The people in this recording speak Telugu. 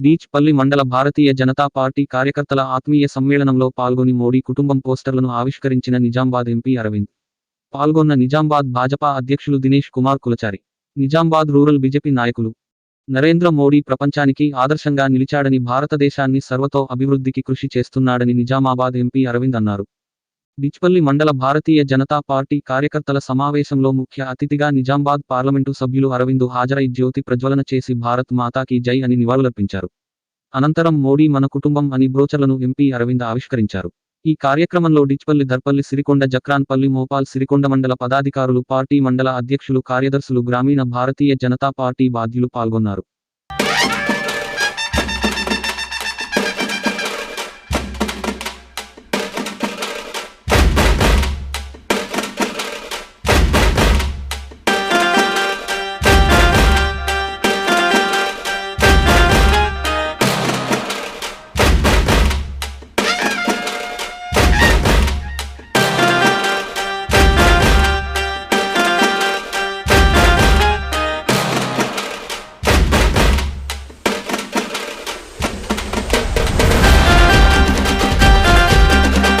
బీచ్పల్లి మండల భారతీయ జనతా పార్టీ కార్యకర్తల ఆత్మీయ సమ్మేళనంలో పాల్గొని మోడీ కుటుంబం పోస్టర్లను ఆవిష్కరించిన నిజామాబాద్ ఎంపీ అరవింద్. పాల్గొన్న నిజామాబాద్ భాజపా అధ్యక్షులు దినేష్ కుమార్ కులచారి. నిజామాబాద్ రూరల్ బీజేపీ నాయకులు. నరేంద్ర మోడీ ప్రపంచానికి ఆదర్శంగా నిలిచాడని భారతదేశాన్ని సర్వతో అభివృద్ధికి కృషి చేస్తున్నాడని నిజామాబాద్ ఎంపీ అరవింద్ అన్నారు. డిచ్పల్లి మండల భారతీయ జనతా పార్టీ కార్యకర్తల సమావేశంలో ముఖ్య అతిథిగా నిజామాబాద్ పార్లమెంటు సభ్యులు అరవిందు హాజరై జ్యోతి ప్రజ్వలన చేసి భారత్ మాతాకి జై అని నివాళులర్పించారు. అనంతరం మోడీ మన కుటుంబం అని బ్రోచర్లను ఎంపీ అరవింద్ ఆవిష్కరించారు. ఈ కార్యక్రమంలో డిచ్పల్లి దర్పల్లి సిరికొండ జక్రాన్పల్లి మోపాల్ సిరికొండ మండల పదాధికారులు పార్టీ మండల అధ్యక్షులు కార్యదర్శులు గ్రామీణ భారతీయ జనతా పార్టీ బాధ్యులు పాల్గొన్నారు.